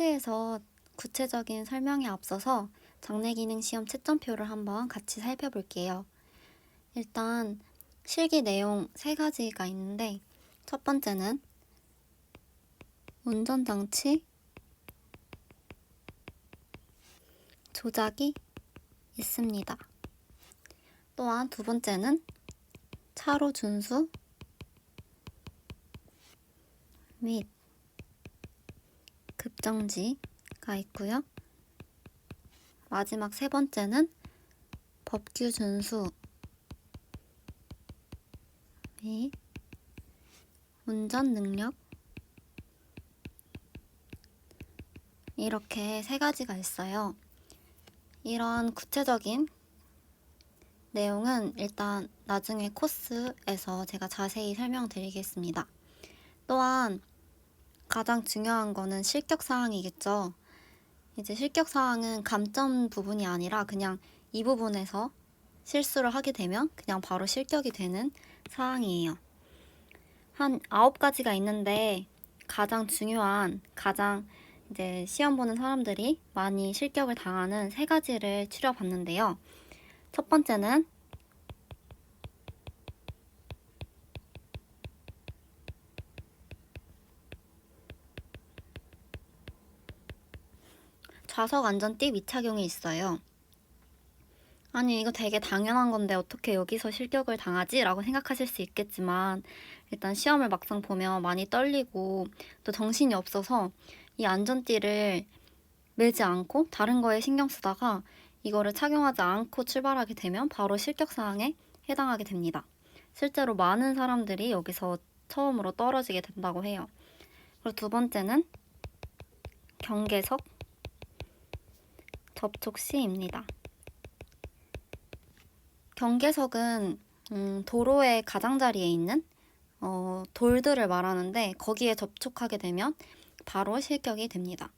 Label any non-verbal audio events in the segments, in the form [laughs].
코스에서 구체적인 설명에 앞서서 장래기능 시험 채점표를 한번 같이 살펴볼게요. 일단 실기 내용 세 가지가 있는데 첫 번째는 운전장치 조작이 있습니다. 또한 두 번째는 차로 준수 및 급정지가 있고요. 마지막 세 번째는 법규 준수 및 운전 능력 이렇게 세 가지가 있어요. 이런 구체적인 내용은 일단 나중에 코스에서 제가 자세히 설명드리겠습니다. 또한 가장 중요한 거는 실격 사항이겠죠. 이제 실격 사항은 감점 부분이 아니라 그냥 이 부분에서 실수를 하게 되면 그냥 바로 실격이 되는 사항이에요. 한 아홉 가지가 있는데 가장 중요한 가장 이제 시험 보는 사람들이 많이 실격을 당하는 세 가지를 추려봤는데요. 첫 번째는 좌석 안전띠 미착용이 있어요. 아니, 이거 되게 당연한 건데 어떻게 여기서 실격을 당하지? 라고 생각하실 수 있겠지만, 일단 시험을 막상 보면 많이 떨리고 또 정신이 없어서 이 안전띠를 매지 않고 다른 거에 신경 쓰다가 이거를 착용하지 않고 출발하게 되면 바로 실격 사항에 해당하게 됩니다. 실제로 많은 사람들이 여기서 처음으로 떨어지게 된다고 해요. 그리고 두 번째는 경계석 접촉 시입니다. 경계석은 음, 도로의 가장자리에 있는 어, 돌들을 말하는데 거기에 접촉하게 되면 바로 실격이 됩니다.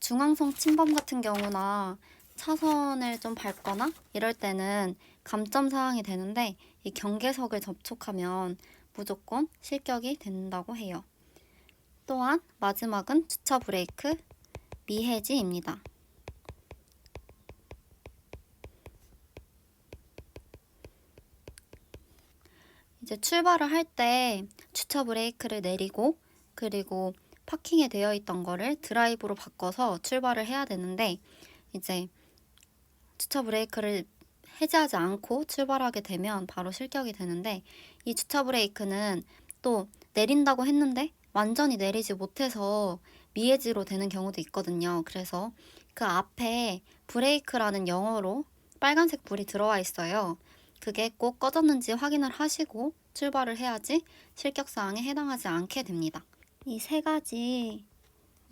중앙선 침범 같은 경우나 차선을 좀 밟거나 이럴 때는 감점 사항이 되는데 이 경계석을 접촉하면 무조건 실격이 된다고 해요. 또한 마지막은 주차 브레이크 미해지입니다. 이제 출발을 할 때 주차 브레이크를 내리고 그리고 파킹에 되어 있던 거를 드라이브로 바꿔서 출발을 해야 되는데 이제 주차 브레이크를 해제하지 않고 출발하게 되면 바로 실격이 되는데 이 주차 브레이크는 또 내린다고 했는데 완전히 내리지 못해서 미해지로 되는 경우도 있거든요. 그래서 그 앞에 브레이크라는 영어로 빨간색 불이 들어와 있어요. 그게 꼭 꺼졌는지 확인을 하시고 출발을 해야지 실격 사항에 해당하지 않게 됩니다. 이 세 가지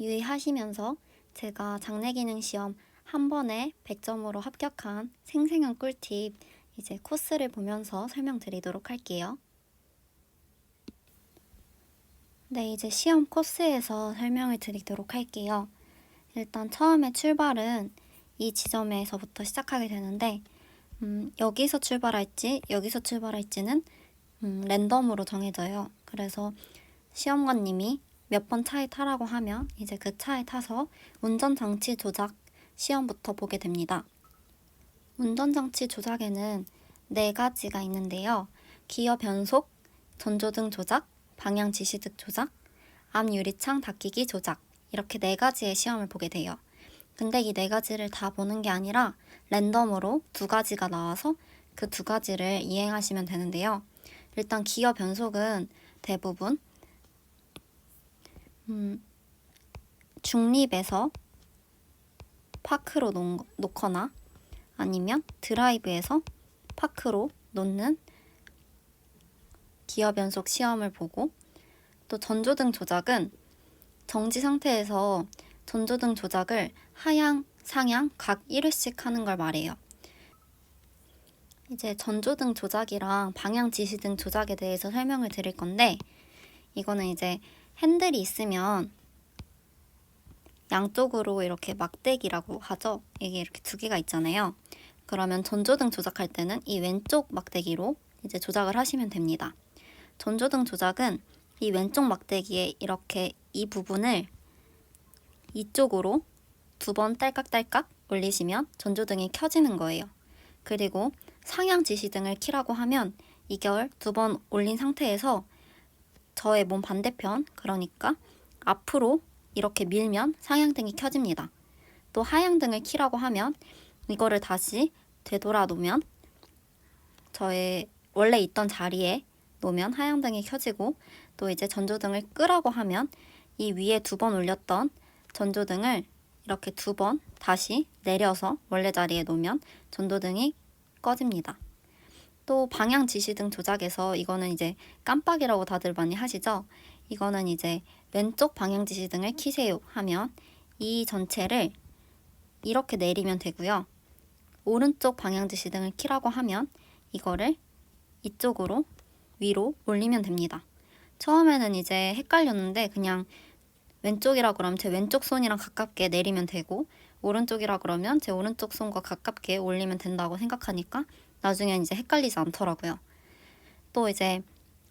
유의하시면서 제가 장래기능 시험 한 번에 100점으로 합격한 생생한 꿀팁 이제 코스를 보면서 설명드리도록 할게요. 네, 이제 시험 코스에서 설명을 드리도록 할게요. 일단 처음에 출발은 이 지점에서부터 시작하게 되는데 음, 여기서 출발할지 여기서 출발할지는 음, 랜덤으로 정해져요. 그래서 시험관님이 몇 번 차에 타라고 하면 이제 그 차에 타서 운전장치 조작 시험부터 보게 됩니다. 운전장치 조작에는 네 가지가 있는데요. 기어 변속, 전조등 조작, 방향 지시등 조작, 앞 유리창 닫히기 조작 이렇게 네 가지의 시험을 보게 돼요. 근데 이 네 가지를 다 보는 게 아니라 랜덤으로 두 가지가 나와서 그 두 가지를 이행하시면 되는데요. 일단 기어 변속은 대부분 음, 중립에서 파크로 놓, 놓거나 아니면 드라이브에서 파크로 놓는 기어 변속 시험을 보고 또 전조등 조작은 정지 상태에서 전조등 조작을 하향, 상향 각 1회씩 하는 걸 말해요. 이제 전조등 조작이랑 방향 지시등 조작에 대해서 설명을 드릴 건데 이거는 이제 핸들이 있으면 양쪽으로 이렇게 막대기라고 하죠. 이게 이렇게 두 개가 있잖아요. 그러면 전조등 조작할 때는 이 왼쪽 막대기로 이제 조작을 하시면 됩니다. 전조등 조작은 이 왼쪽 막대기에 이렇게 이 부분을 이쪽으로 두 번 딸깍딸깍 올리시면 전조등이 켜지는 거예요. 그리고 상향 지시등을 키라고 하면 이걸 두번 올린 상태에서 저의 몸 반대편, 그러니까 앞으로 이렇게 밀면 상향등이 켜집니다. 또 하향등을 키라고 하면 이거를 다시 되돌아 놓으면 저의 원래 있던 자리에 놓으면 하향등이 켜지고 또 이제 전조등을 끄라고 하면 이 위에 두 번 올렸던 전조등을 이렇게 두 번 다시 내려서 원래 자리에 놓으면 전조등이 꺼집니다. 또 방향 지시등 조작에서 이거는 이제 깜빡이라고 다들 많이 하시죠? 이거는 이제 왼쪽 방향 지시등을 키세요 하면 이 전체를 이렇게 내리면 되고요. 오른쪽 방향 지시등을 키라고 하면 이거를 이쪽으로 위로 올리면 됩니다. 처음에는 이제 헷갈렸는데 그냥 왼쪽이라 그러면 제 왼쪽 손이랑 가깝게 내리면 되고 오른쪽이라 그러면 제 오른쪽 손과 가깝게 올리면 된다고 생각하니까 나중엔 이제 헷갈리지 않더라고요. 또 이제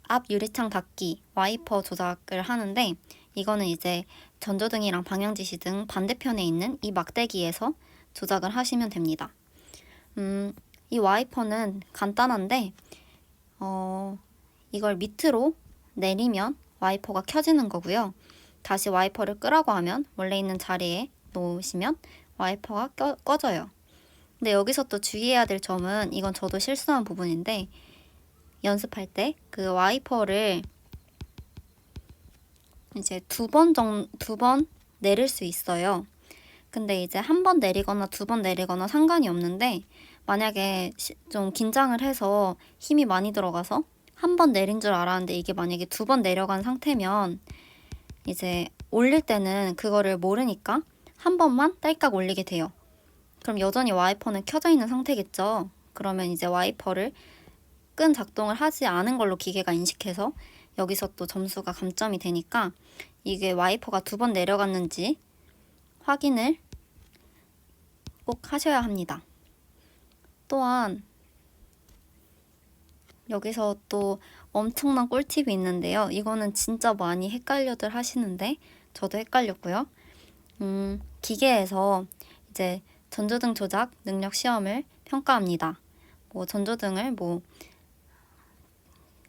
앞 유리창 닫기 와이퍼 조작을 하는데 이거는 이제 전조등이랑 방향지시 등 반대편에 있는 이 막대기에서 조작을 하시면 됩니다. 음, 이 와이퍼는 간단한데 어, 이걸 밑으로 내리면 와이퍼가 켜지는 거고요. 다시 와이퍼를 끄라고 하면 원래 있는 자리에 놓으시면 와이퍼가 껴, 꺼져요. 근데 여기서 또 주의해야 될 점은 이건 저도 실수한 부분인데 연습할 때 그 와이퍼를 이제 두 번 정, 두 번 내릴 수 있어요. 근데 이제 한 번 내리거나 두 번 내리거나 상관이 없는데 만약에 시- 좀 긴장을 해서 힘이 많이 들어가서 한 번 내린 줄 알았는데 이게 만약에 두 번 내려간 상태면 이제 올릴 때는 그거를 모르니까 한 번만 딸깍 올리게 돼요. 그럼 여전히 와이퍼는 켜져 있는 상태겠죠. 그러면 이제 와이퍼를 끈 작동을 하지 않은 걸로 기계가 인식해서 여기서 또 점수가 감점이 되니까 이게 와이퍼가 두 번 내려갔는지 확인을 꼭 하셔야 합니다. 또한 여기서 또 엄청난 꿀팁이 있는데요. 이거는 진짜 많이 헷갈려들 하시는데 저도 헷갈렸고요. 음, 기계에서 이제 전조등 조작 능력 시험을 평가합니다. 뭐 전조등을 뭐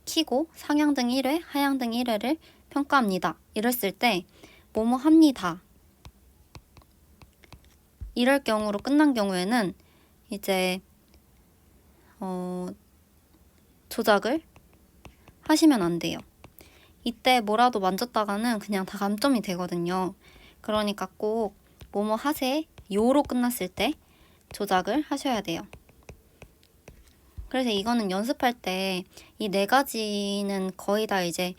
키고 상향등 1회, 하향등 1회를 평가합니다. 이랬을 때 뭐뭐 합니다. 이럴 경우로 끝난 경우에는 이제 어, 조작을 하시면 안 돼요. 이때 뭐라도 만졌다가는 그냥 다 감점이 되거든요. 그러니까 꼭 뭐뭐 하세 요로 끝났을 때 조작을 하셔야 돼요. 그래서 이거는 연습할 때 이 네 가지는 거의 다 이제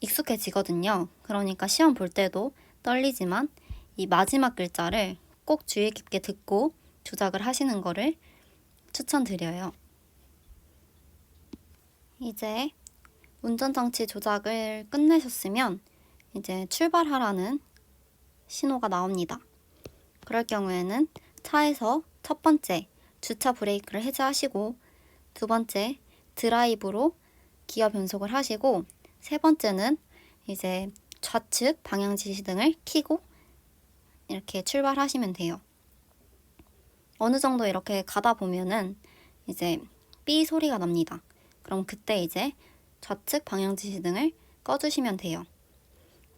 익숙해지거든요. 그러니까 시험 볼 때도 떨리지만 이 마지막 글자를 꼭 주의 깊게 듣고 조작을 하시는 거를 추천드려요. 이제 운전장치 조작을 끝내셨으면 이제 출발하라는 신호가 나옵니다. 그럴 경우에는 차에서 첫 번째 주차 브레이크를 해제하시고 두 번째 드라이브로 기어 변속을 하시고 세 번째는 이제 좌측 방향 지시등을 켜고 이렇게 출발하시면 돼요. 어느 정도 이렇게 가다 보면은 이제 삐 소리가 납니다. 그럼 그때 이제 좌측 방향 지시 등을 꺼주시면 돼요.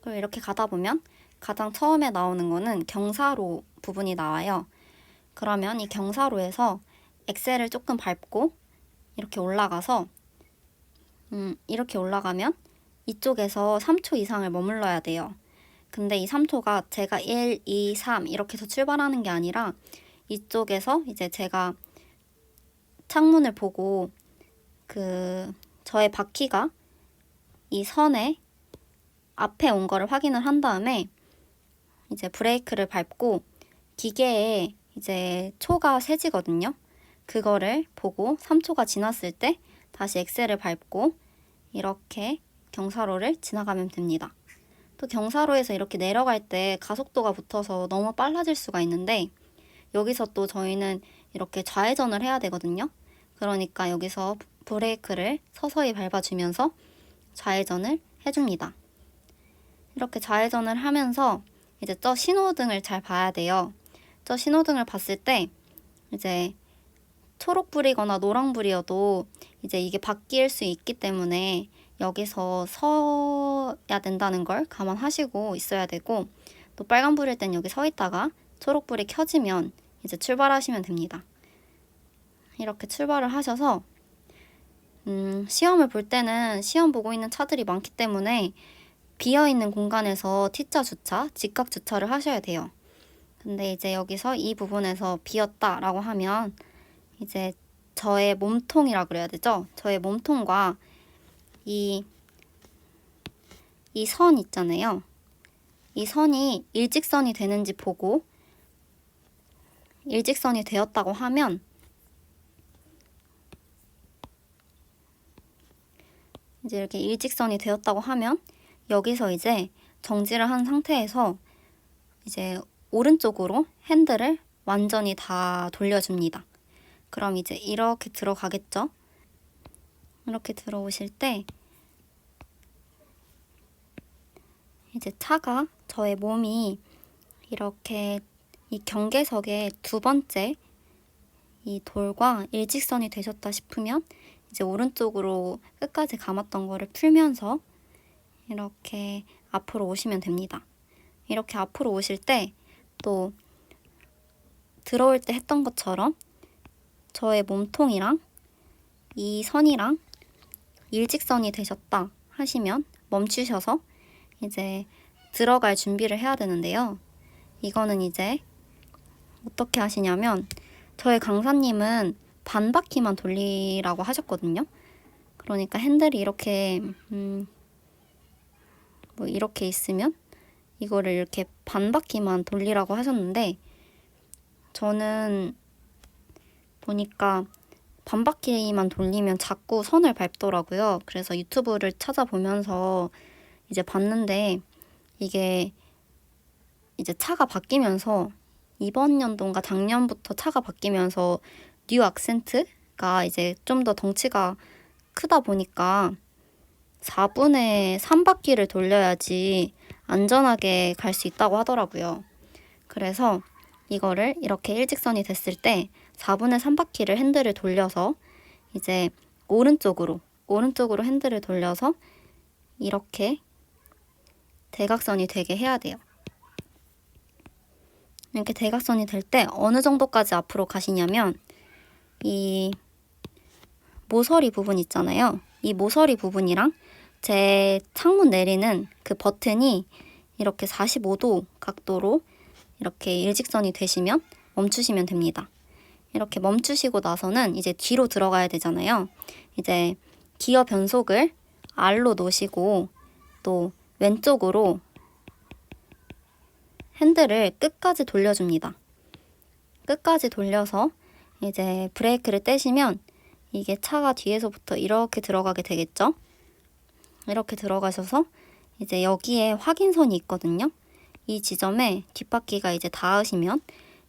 그리고 이렇게 가다 보면 가장 처음에 나오는 거는 경사로 부분이 나와요. 그러면 이 경사로에서 엑셀을 조금 밟고 이렇게 올라가서 음, 이렇게 올라가면 이쪽에서 3초 이상을 머물러야 돼요. 근데 이 3초가 제가 1, 2, 3 이렇게 해서 출발하는 게 아니라 이쪽에서 이제 제가 창문을 보고 그 저의 바퀴가 이 선에 앞에 온 거를 확인을 한 다음에 이제 브레이크를 밟고 기계에 이제 초가 세지거든요. 그거를 보고 3초가 지났을 때 다시 엑셀을 밟고 이렇게 경사로를 지나가면 됩니다. 또 경사로에서 이렇게 내려갈 때 가속도가 붙어서 너무 빨라질 수가 있는데 여기서 또 저희는 이렇게 좌회전을 해야 되거든요. 그러니까 여기서 브레이크를 서서히 밟아주면서 좌회전을 해줍니다. 이렇게 좌회전을 하면서 이제 저 신호등을 잘 봐야 돼요. 저 신호등을 봤을 때 이제 초록불이거나 노랑불이어도 이제 이게 바뀔 수 있기 때문에 여기서 서야 된다는 걸 감안하시고 있어야 되고 또 빨간불일 땐 여기 서 있다가 초록불이 켜지면 이제 출발하시면 됩니다. 이렇게 출발을 하셔서 음, 시험을 볼 때는 시험 보고 있는 차들이 많기 때문에 비어 있는 공간에서 T자 주차, 직각 주차를 하셔야 돼요. 근데 이제 여기서 이 부분에서 비었다라고 하면 이제 저의 몸통이라 그래야 되죠? 저의 몸통과 이, 이 선 있잖아요. 이 선이 일직선이 되는지 보고 일직선이 되었다고 하면 이제 이렇게 일직선이 되었다고 하면 여기서 이제 정지를 한 상태에서 이제 오른쪽으로 핸들을 완전히 다 돌려줍니다. 그럼 이제 이렇게 들어가겠죠? 이렇게 들어오실 때 이제 차가 저의 몸이 이렇게 이 경계석의 두 번째 이 돌과 일직선이 되셨다 싶으면 이제 오른쪽으로 끝까지 감았던 거를 풀면서 이렇게 앞으로 오시면 됩니다. 이렇게 앞으로 오실 때 또 들어올 때 했던 것처럼 저의 몸통이랑 이 선이랑 일직선이 되셨다 하시면 멈추셔서 이제 들어갈 준비를 해야 되는데요. 이거는 이제 어떻게 하시냐면 저의 강사님은 반 바퀴만 돌리라고 하셨거든요. 그러니까 핸들이 이렇게 음, 뭐 이렇게 있으면 이거를 이렇게 반 바퀴만 돌리라고 하셨는데 저는 보니까 반 바퀴만 돌리면 자꾸 선을 밟더라고요. 그래서 유튜브를 찾아보면서 이제 봤는데 이게 이제 차가 바뀌면서 이번 연도인가 작년부터 차가 바뀌면서 뉴 악센트가 이제 좀 더 덩치가 크다 보니까 4분의 3바퀴를 돌려야지 안전하게 갈 수 있다고 하더라고요. 그래서 이거를 이렇게 일직선이 됐을 때 4분의 3바퀴를 핸들을 돌려서 이제 오른쪽으로 오른쪽으로 핸들을 돌려서 이렇게 대각선이 되게 해야 돼요. 이렇게 대각선이 될 때 어느 정도까지 앞으로 가시냐면 이 모서리 부분 있잖아요. 이 모서리 부분이랑 제 창문 내리는 그 버튼이 이렇게 45도 각도로 이렇게 일직선이 되시면 멈추시면 됩니다. 이렇게 멈추시고 나서는 이제 뒤로 들어가야 되잖아요. 이제 기어 변속을 R로 놓으시고 또 왼쪽으로 핸들을 끝까지 돌려줍니다. 끝까지 돌려서 이제 브레이크를 떼시면 이게 차가 뒤에서부터 이렇게 들어가게 되겠죠? 이렇게 들어가셔서 이제 여기에 확인선이 있거든요. 이 지점에 뒷바퀴가 이제 닿으시면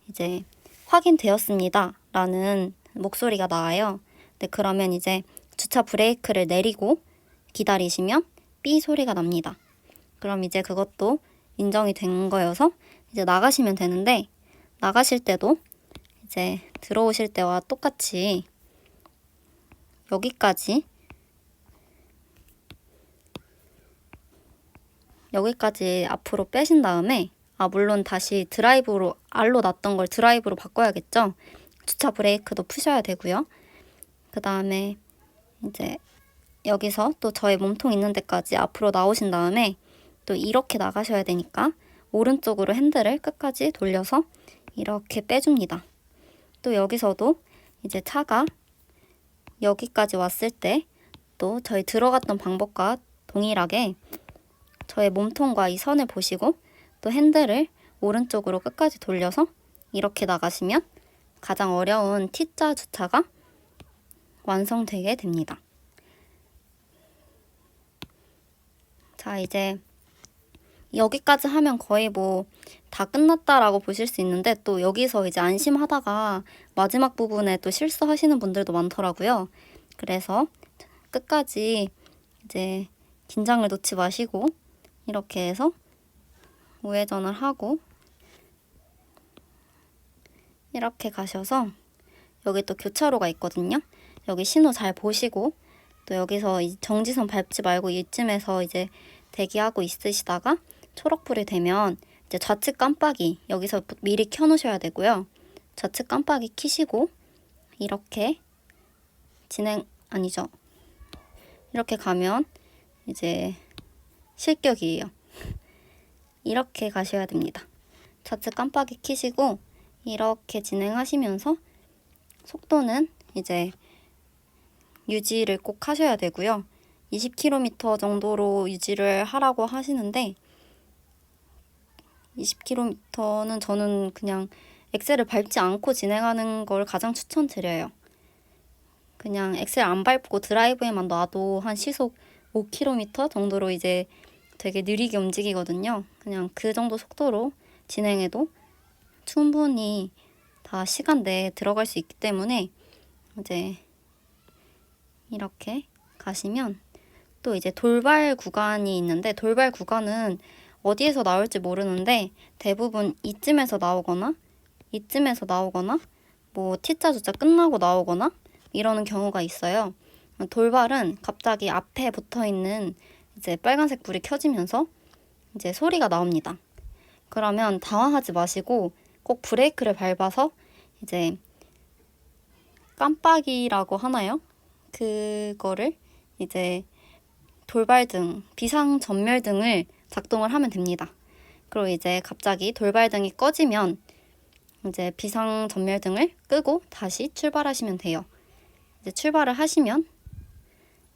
이제 확인되었습니다. 라는 목소리가 나와요. 네, 그러면 이제 주차 브레이크를 내리고 기다리시면 삐 소리가 납니다. 그럼 이제 그것도 인정이 된 거여서 이제 나가시면 되는데 나가실 때도 이제 들어오실 때와 똑같이 여기까지 여기까지 앞으로 빼신 다음에 아 물론 다시 드라이브로 알로 놨던 걸 드라이브로 바꿔야겠죠. 주차 브레이크도 푸셔야 되고요. 그 다음에 이제 여기서 또 저의 몸통 있는 데까지 앞으로 나오신 다음에 또 이렇게 나가셔야 되니까 오른쪽으로 핸들을 끝까지 돌려서 이렇게 빼줍니다. 또 여기서도 이제 차가 여기까지 왔을 때 또 저희 들어갔던 방법과 동일하게 저의 몸통과 이 선을 보시고 또 핸들을 오른쪽으로 끝까지 돌려서 이렇게 나가시면 가장 어려운 T자 주차가 완성되게 됩니다. 자, 이제 여기까지 하면 거의 뭐 다 끝났다라고 보실 수 있는데 또 여기서 이제 안심하다가 마지막 부분에 또 실수하시는 분들도 많더라고요. 그래서 끝까지 이제 긴장을 놓지 마시고 이렇게 해서 우회전을 하고 이렇게 가셔서 여기 또 교차로가 있거든요. 여기 신호 잘 보시고 또 여기서 이 정지선 밟지 말고 이쯤에서 이제 대기하고 있으시다가 초록불이 되면 이제 좌측 깜빡이 여기서 미리 켜놓으셔야 되고요. 좌측 깜빡이 키시고 이렇게 진행 아니죠. 이렇게 가면 이제 실격이에요. [laughs] 이렇게 가셔야 됩니다. 좌측 깜빡이 키시고 이렇게 진행하시면서 속도는 이제 유지를 꼭 하셔야 되고요. 20km 정도로 유지를 하라고 하시는데 20km는 저는 그냥 엑셀을 밟지 않고 진행하는 걸 가장 추천드려요. 그냥 엑셀 안 밟고 드라이브에만 놔도 한 시속 5km 정도로 이제 되게 느리게 움직이거든요. 그냥 그 정도 속도로 진행해도 충분히 다 시간 내에 들어갈 수 있기 때문에 이제 이렇게 가시면 또 이제 돌발 구간이 있는데 돌발 구간은 어디에서 나올지 모르는데 대부분 이쯤에서 나오거나 이쯤에서 나오거나 뭐 T자 주자 끝나고 나오거나 이러는 경우가 있어요. 돌발은 갑자기 앞에 붙어 있는 이제 빨간색 불이 켜지면서 이제 소리가 나옵니다. 그러면 당황하지 마시고 꼭 브레이크를 밟아서 이제 깜빡이라고 하나요? 그거를 이제 돌발등, 비상 전멸등을 작동을 하면 됩니다. 그리고 이제 갑자기 돌발등이 꺼지면 이제 비상 전멸등을 끄고 다시 출발하시면 돼요. 이제 출발을 하시면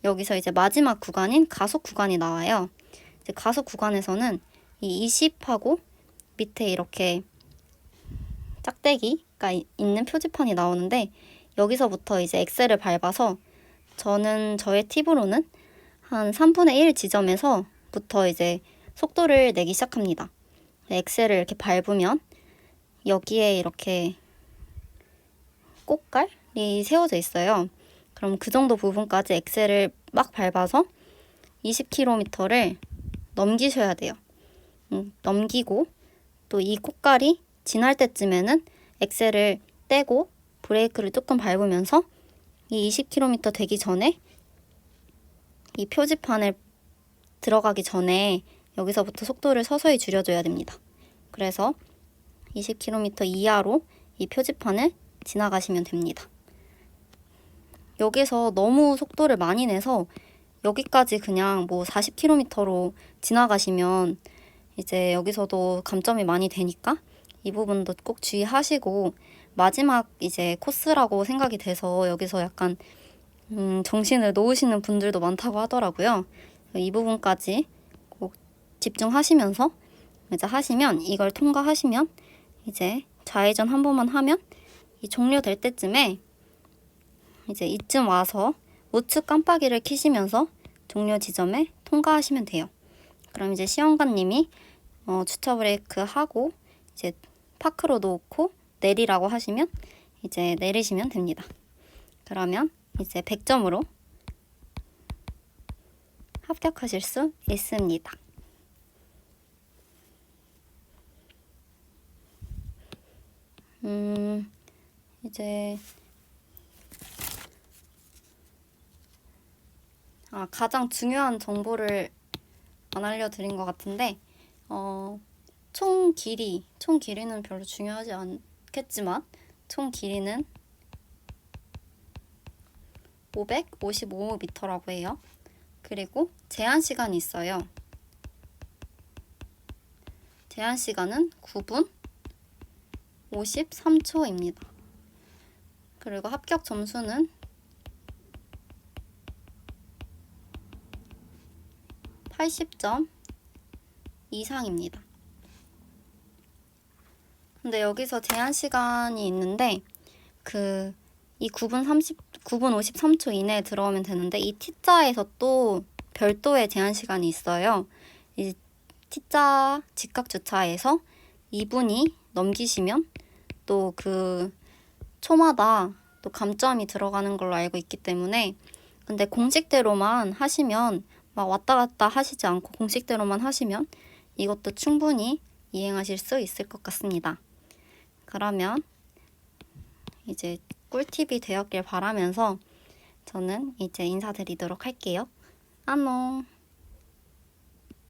여기서 이제 마지막 구간인 가속 구간이 나와요. 이제 가속 구간에서는 이 20하고 밑에 이렇게 짝대기가 이- 있는 표지판이 나오는데 여기서부터 이제 엑셀을 밟아서 저는 저의 팁으로는 한 3분의 1 지점에서부터 이제 속도를 내기 시작합니다. 엑셀을 이렇게 밟으면 여기에 이렇게 꽃갈이 세워져 있어요. 그럼 그 정도 부분까지 엑셀을 막 밟아서 20km를 넘기셔야 돼요. 음, 넘기고 또 이 꽃갈이 지날 때쯤에는 엑셀을 떼고 브레이크를 조금 밟으면서 이 20km 되기 전에 이 표지판을 들어가기 전에 여기서부터 속도를 서서히 줄여줘야 됩니다. 그래서 20km 이하로 이 표지판을 지나가시면 됩니다. 여기서 너무 속도를 많이 내서 여기까지 그냥 뭐 40km로 지나가시면 이제 여기서도 감점이 많이 되니까 이 부분도 꼭 주의하시고 마지막 이제 코스라고 생각이 돼서 여기서 약간 음, 정신을 놓으시는 분들도 많다고 하더라고요. 이 부분까지 꼭 집중하시면서 이제 하시면 이걸 통과하시면 이제 좌회전 한 번만 하면 이 종료될 때쯤에 이제 이쯤 와서 우측 깜빡이를 켜시면서 종료 지점에 통과하시면 돼요. 그럼 이제 시험관님이 어, 주차 브레이크 하고 이제 파크로 놓고 내리라고 하시면 이제 내리시면 됩니다. 그러면 이제 100점으로 합격하실 수 있습니다. 음, 이제 아, 가장 중요한 정보를 안 알려드린 것 같은데, 어, 총 길이, 총 길이는 별로 중요하지 않겠지만, 총 길이는 555m라고 해요. 그리고 제한 시간이 있어요. 제한 시간은 9분 53초입니다. 그리고 합격 점수는 80점 이상입니다. 근데 여기서 제한 시간이 있는데 그 이 9분 30 9분 53초 이내에 들어오면 되는데 이 T자에서 또 별도의 제한 시간이 있어요. 이 T자 직각 주차에서 2분이 넘기시면 또 그 초마다 또 감점이 들어가는 걸로 알고 있기 때문에 근데 공식대로만 하시면 막 왔다 갔다 하시지 않고 공식대로만 하시면 이것도 충분히 이행하실 수 있을 것 같습니다. 그러면 이제 꿀팁이 되었길 바라면서 저는 이제 인사드리도록 할게요. 안녕.